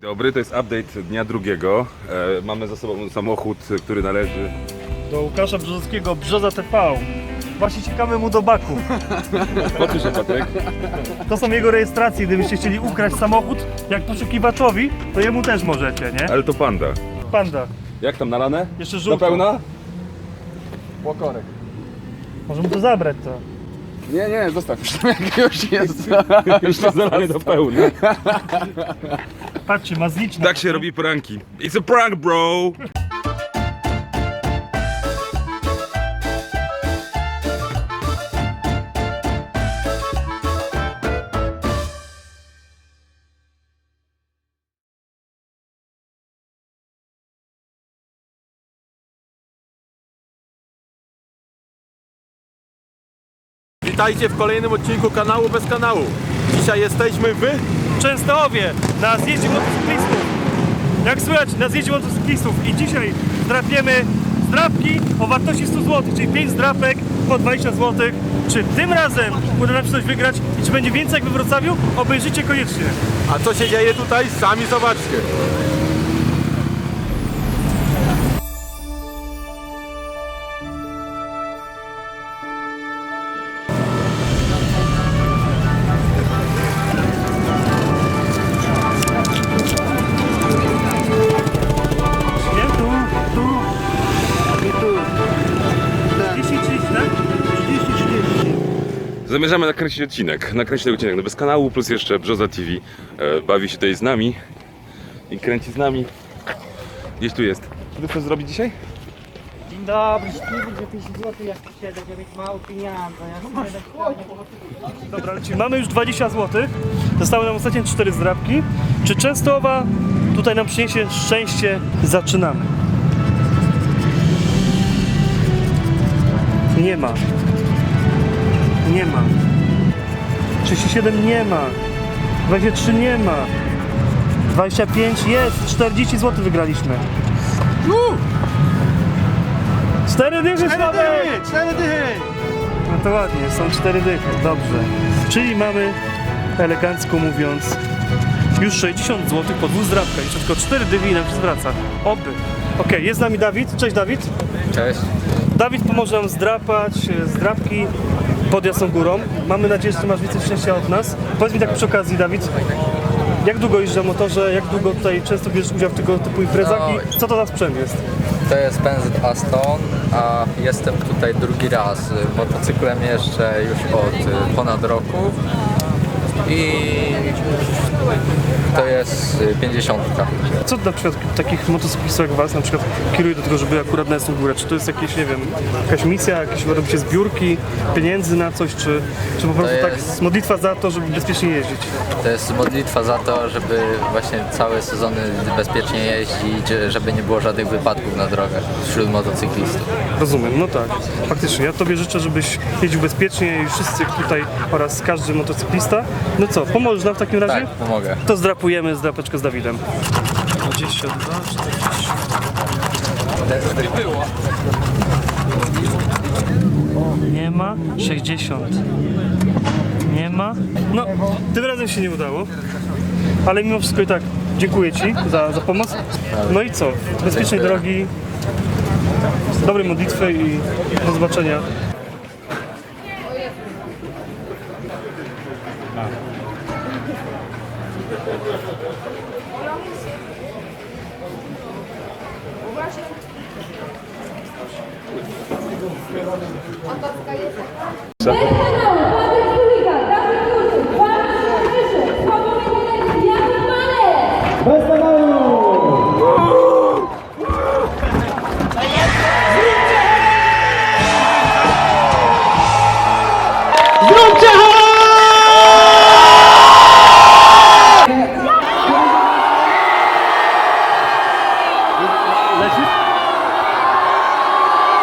Dobry, to jest update dnia drugiego. E, mamy za sobą samochód, który należy. Do Łukasza Brzozowskiego, Brzoza TV. Właśnie ciekamy mu do baku. Po się, Patryk? To są jego rejestracje, gdybyście chcieli ukraść samochód, jak poszukiwaczowi, to jemu też możecie, nie? Ale to panda. Panda. Jak tam nalane? Jeszcze żółto. pełna? Łokorek. Może mu to zabrać to. Nie, nie, zostaw już tam jak już jest. Jeszcze zalane do pełna. Patrzcie, ma zliczne. Tak się robi pranki. It's a prank, bro! Witajcie w kolejnym odcinku kanału bez kanału. Dzisiaj jesteśmy w Częstochowie, na zjeździe motocyklistów. Jak słychać, na zjeździe motocyklistów. I dzisiaj zdrapiemy zdrapki o wartości 100 zł, czyli 5 zdrapek po 20 zł. Czy tym razem uda nam się coś wygrać i czy będzie więcej jak we Wrocławiu? Obejrzyjcie koniecznie. A co się dzieje tutaj? Sami zobaczcie. Zamierzamy nakręcić odcinek. Nakręcić odcinek no bez kanału, plus jeszcze Brzoza TV e, bawi się tutaj z nami i kręci z nami. Gdzieś tu jest. Co ty chcesz zrobić dzisiaj? Dzień dobry, szpiegel 2000 zł, jak mieć mało pieniądze, ja chcę dać Dobra, lecimy. Mamy już 20 zł. Zostały nam ostatnie 4 zdrabki. Czy Częstochowa tutaj nam przyniesie szczęście? Zaczynamy. Nie ma. Nie ma. 37 nie ma. 23 nie ma. 25 jest. 40 zł wygraliśmy. Cztery dychy, Sławek! Cztery dychy! No to ładnie, są cztery dychy, dobrze. Czyli mamy, elegancko mówiąc, już 60 zł po dwóch zdrabkach. Jeszcze tylko cztery dychy i nam się zwraca. Oby. Okej, jest z nami Dawid. Cześć Dawid. Cześć. Dawid pomoże nam zdrapać e, zdrabki pod Jasną Górą. Mamy nadzieję, że masz więcej szczęścia od nas. Powiedz mi tak przy okazji, Dawid, jak długo jeździsz na motorze, jak długo tutaj często bierzesz udział w tego typu imprezach i co to za sprzęt jest? To jest PNZ Aston, a jestem tutaj drugi raz. Motocyklem jeszcze już od y, ponad roku i to jest y, 50. Co na przykład takich motocyklistów jak Was na przykład kieruje do tego, żeby akurat na Górę? Czy to jest jakieś, nie wiem, jakaś misja, jakieś robicie zbiórki, pieniędzy na coś, czy, czy po prostu tak jest- modlitwa za to, żeby bezpiecznie jeździć? To jest modlitwa za to, żeby właśnie całe sezony bezpiecznie jeździć, żeby nie było żadnych wypadków na drogach wśród motocyklistów. Rozumiem, no tak. Faktycznie, ja Tobie życzę, żebyś jeździł bezpiecznie i wszyscy tutaj oraz każdy motocyklista. No co, pomożesz nam w takim razie? Tak, pomogę. To zdrapeczkę z Dawidem. 22, 40. Nie ma. 60. Nie ma. No, tym razem się nie udało. Ale mimo wszystko i tak dziękuję Ci za, za pomoc. No i co? Bezpiecznej drogi, dobrej modlitwy i do zobaczenia. Уважаємо.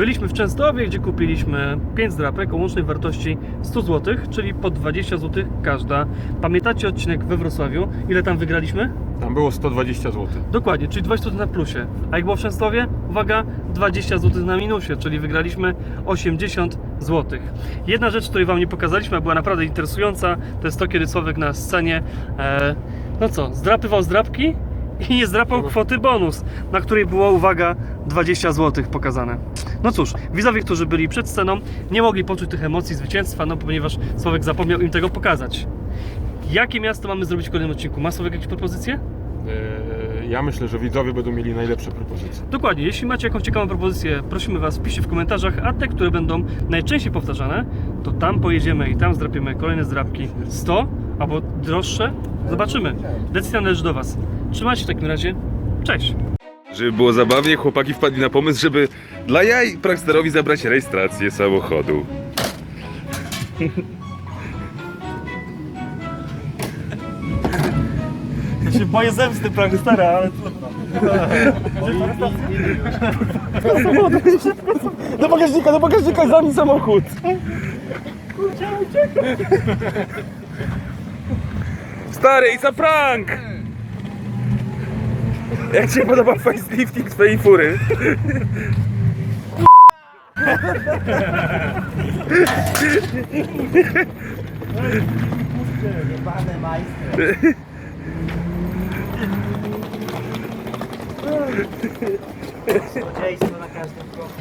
Byliśmy w Częstochowie, gdzie kupiliśmy 5 zdrapek o łącznej wartości 100 zł, czyli po 20 zł każda. Pamiętacie odcinek we Wrocławiu? Ile tam wygraliśmy? Tam było 120 zł. Dokładnie, czyli 20 zł na plusie. A jak było w Częstochowie? Uwaga, 20 zł na minusie, czyli wygraliśmy 80 zł. Jedna rzecz, której Wam nie pokazaliśmy, a była naprawdę interesująca, to jest to, kiedy Sławek na scenie, e, no co, zdrapywał zdrapki i nie zdrapał kwoty bonus, na której było, uwaga, 20 zł pokazane. No cóż, widzowie, którzy byli przed sceną, nie mogli poczuć tych emocji zwycięstwa, no ponieważ Sławek zapomniał im tego pokazać. Jakie miasto mamy zrobić w kolejnym odcinku? Ma Sławek jakieś propozycje? Eee, Ja myślę, że widzowie będą mieli najlepsze propozycje. Dokładnie, jeśli macie jakąś ciekawą propozycję, prosimy Was, piszcie w komentarzach, a te, które będą najczęściej powtarzane, to tam pojedziemy i tam zdrapiemy kolejne zdrapki 100 albo droższe. Zobaczymy. Decyzja należy do Was. Trzymajcie się w takim razie. Cześć! Żeby było zabawnie, chłopaki wpadli na pomysł, żeby dla jaj Pranksterowi zabrać rejestrację samochodu. Ja się boję zemsty Prankstara, ale. Do bagażnika, do bagażnika, za mi samochód! Stary, it's a prank! Jak ci się podoba facelifting twojej fury? Złodziejstwo na każdym kroku.